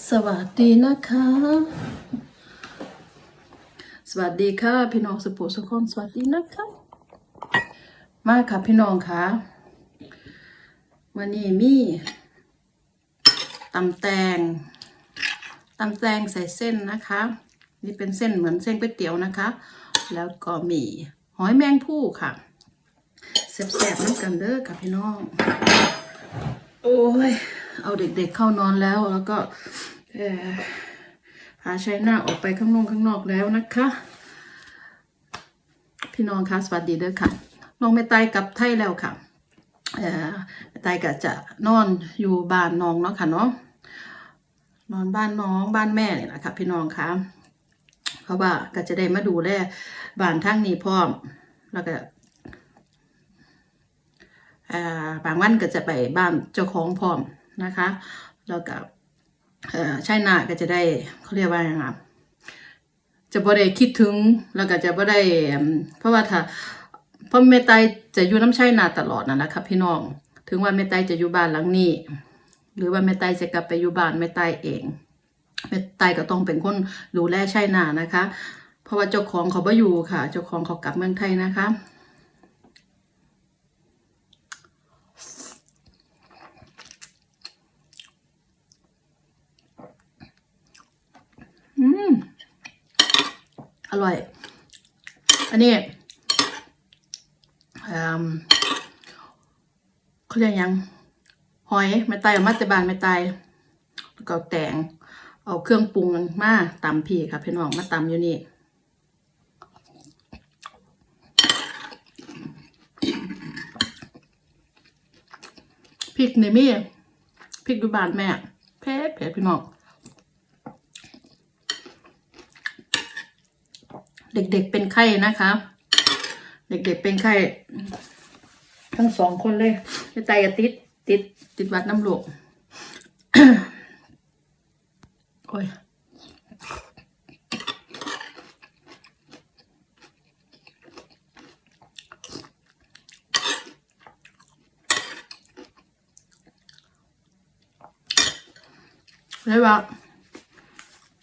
สวัสดีนะคะ สวัสดีค่ะ พี่น้องสุภูสุคนสวัสดีนะคะ มาค่ะพี่น้องค่ะวันนี้มีตำแตงตำแตงใส่เส้นนะคะ นี่เป็นเส้นเหมือนเส้นก๋วยเตี๋ยวนะคะ แล้วก็มีหอยแมงผู้ค่ะแซ่บๆน้ำกันเด้อค่ะพี่น้อง โอ้ย เอาเด็กๆเข้านอนแล้ว แล้วก็พาใช้หน้าออกไปข้างนอกข้างนอกแล้วนะคะ พี่น้องคะสวัสดีเด้อค่ะน้องไม่ตายกลับไทยแล้วค่ะเม่ตายก็จะนอนอยู่บ้านน้องเนาะค่ะเนาะนอนบ้านน้องบ้านแม่เนี่ยนะคะพี่น้องคะเพราะว่าก็จะได้มาดูแลบ้านทั้งนี้พร้อมแล้วก็บางวันก็จะไปบ้านเจ้าของพร้อม นะคะแล้วก็เอ่อใช่นาก็จะได้เขาเรียกว่าอย่างไรจะบ่ได้คิดถึงแล้วก็จะบ่ได้เพราะว่าถ้าเพราะแม่ไตจะอยู่น้ำใช่นาตลอดนะนะคะพี่น้อง ถึงว่าแม่ไตจะอยู่บ้านหลังนี้ หรือว่าแม่ไตจะกลับไปอยู่บ้านแม่ไตเองแม่ไตก็ต้องเป็นคนดูแลใช่นานะคะ เพราะว่าเจ้าของเขาบ่อยู่ค่ะ เจ้าของเขากลับเมืองไทยนะคะ อร่อย อันนี้เขาเรียกยัง หอยไม่ตายเอามาตบานไม่ตายแล้วก็เอแตงเอาเครื่องปรุงมาตำพี่ค่ะพี่น้องมาตำอยู่นี่พริกในี่มีพริกดูบานแม่เผ็ดเผ็ดพี่น้อง เด็กๆเป็นไข้นะคะ เด็กๆเป็นไข้ ทั้งสองคนเลยในใจก็ติด ติด ติดหวัดน้ำหลวกโอ้ยเลยว่า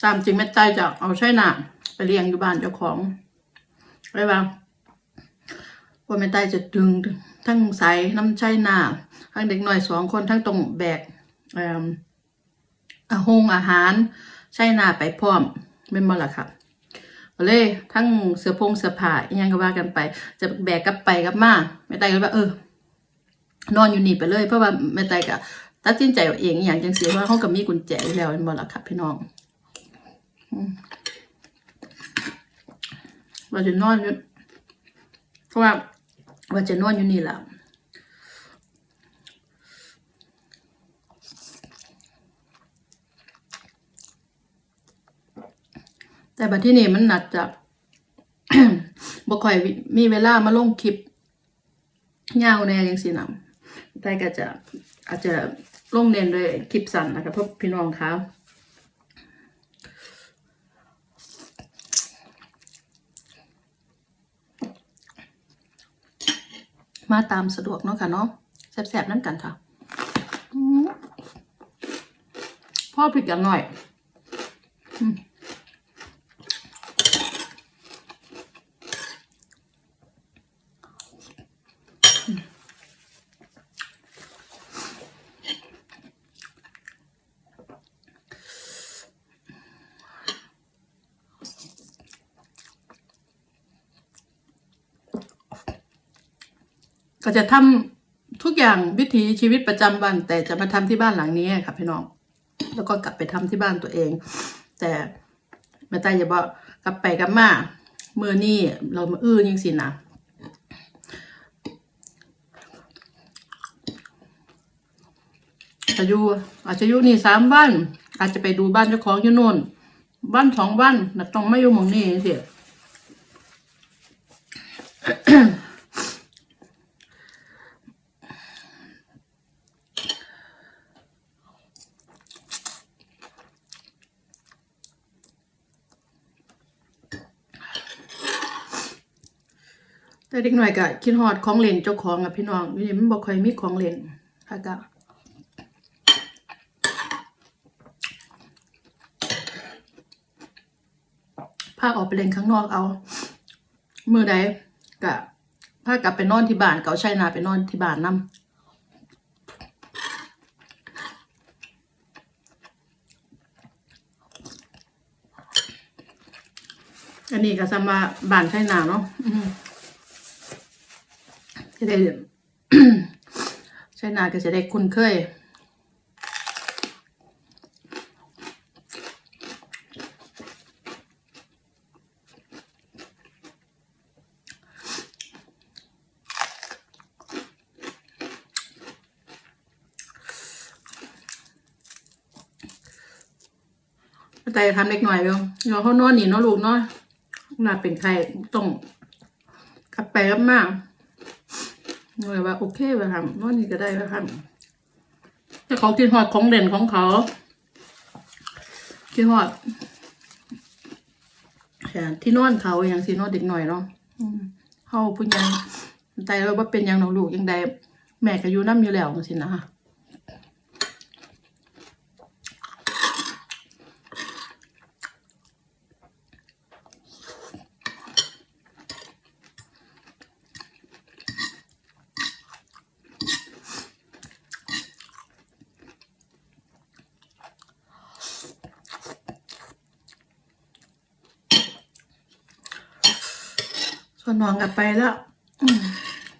ตามจริงแม่ใจจะเอาใช่หนา ไปเลี้ยงอยู่บ้านเจ้าของเลยว่าว่าแม่ใจจะดึงทั้งใสน้ำใช่หนาทั้งเด็กหน่อยสองคนทั้งตรงแบกอ่าหงอาหารใช่หนาไปพร้อมเป็นบ่ล่ะครับเลยทั้งเสื้อพงเสื้อผ้าอิหยังก็ว่ากันไป จะแบกกลับไปกลับมาแม่ใจก็ว่าเออ นอนอยู่นี่ไปเลย เพราะว่าแม่ใจก็ตัดสินใจเอาเองอย่างจังสีว่าเขากับมีกุญแจอยู่แล้วเป็นบ่ล่ะครับพี่น้อง ว่าจะนอนอยู่เพราะว่าว่าจะนอนอยู่นี่แหละแต่บัดที่นี่มันหนัดจะบ่ค่อยมีเวลามาลงคลิปยาวแน่ยังสินะแต่ก็จะอาจจะลงเน้นด้วยคลิปสั้นนะคะเพราะพี่น้องคะ มาตามสะดวกเนาะค่ะเนาะแซ่บๆนั่นกันค่ะพ่อผิดกันหน่อย ก็จะทำทุกอย่างวิถีชีวิตประจำวัน แต่จะมาทำที่บ้านหลังนี้ค่ะพี่น้อง แล้วก็กลับไปทำที่บ้านตัวเอง แต่แม่ตายอย่าบอกกลับไปกลับมาเมื่อนี่เรามาอื้อยังสินะจะอยู่อาจจะอยู่นี่สามวันอาจจะไปดูบ้านเจ้าของอยู่นู่นบ้านสองวันแต่ต้องไม่อยู่มองนี่สิ แต่เด็กหน่อยก็คิดฮอดของเล่นเจ้าของอะพี่น้องนี่มันบอกใครมีของเล่นค่ะกะพาออกไปเล่นข้างนอกเอา มือใดกะพากลับไปนอนที่บ้านเก่าชายนาไปนอนที่บ้านนำอันนี้ก็สำหรับ้านชายนาเนาะ จะได้ใช่นาก็จะได้คุ้นเคยแต่ทำเล็กหน่อยเดียวเดี๋ยวเขานอนหนีนาะลูกนาะน่าเป็นใครต้องกลับไปกลับมา หน่อยว่าโอเคไปทำนอนนี่ก็ได้ไปทำแต่เขากินหอดของเด่นของเขากินหอดแต่ที่นอนเขาอย่างที่นอนเด็กหน่อยเนาะเขาพูดยังใจเราว่าเป็นยังน้องลูกยังใดแม่ก็อยู่น้ำอยู่แล้วสินะ ส่วนน้องกลับไปแล้ว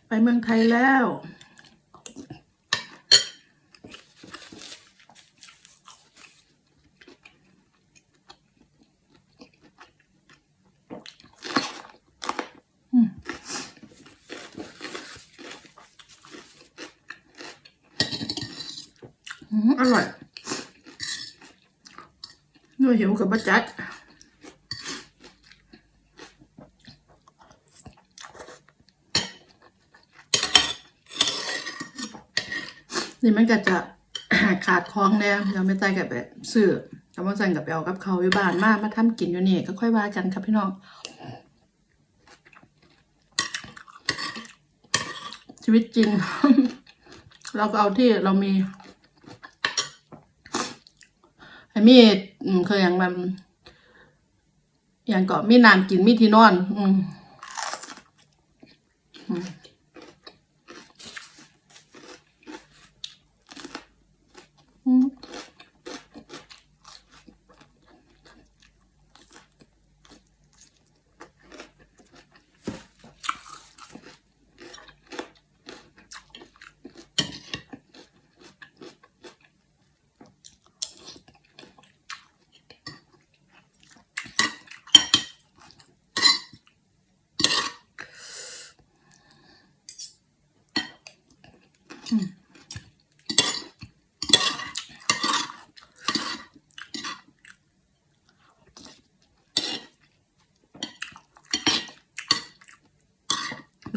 ไปเมืองไทยแล้ว อร่อย ด้วยหิวกับบัจจัด นี่มันก็จะขาดคล้องแน่ยังไม่ใจกับแบบซื้อแต่ว่าสั่งกับเอากับเขาอยู่บ้านมามาทำกินอยู่นี่ก็ค่อยว่ากันครับพี่น้อง ชีวิตจริง เราก็เอาที่เรามีไอ้มีเคยอย่างมันอย่างก็มีน้ำกินมีที่นอน อืม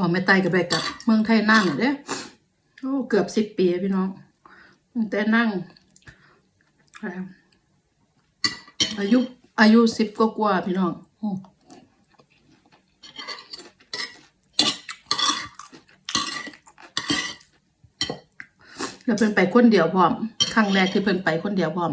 น้องไม่ไต่กับไปกับ เมืองไทยนั่งเด้โอ้เกือบสิบปีพี่น้องแต่นั่งอายุอายุสิบกว่าพี่น้องอแล้วเพิ่นไปคนเดียวพร้อม ครั้งแรกที่เพิ่นไปคนเดียวพร้อม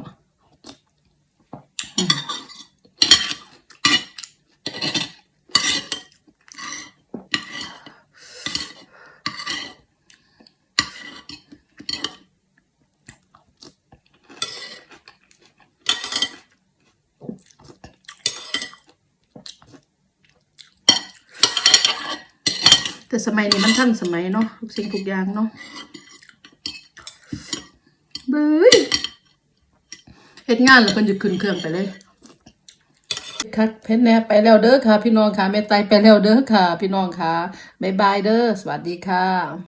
แต่สมัยนี้มันทันสมัยเนาะทุกสิ่งทุกอย่างเนาะเบ้ยเฮ็ดงานแล้วเพิ่นจะขึ้นเครื่องไปเลยค่ะเพชรแน่ไปแล้วเด้อค่ะ พี่น้องค่ะแม่ไตไปแล้วเด้อค่ะ พี่น้องค่ะบ๊ายบายเด้อสวัสดีค่ะ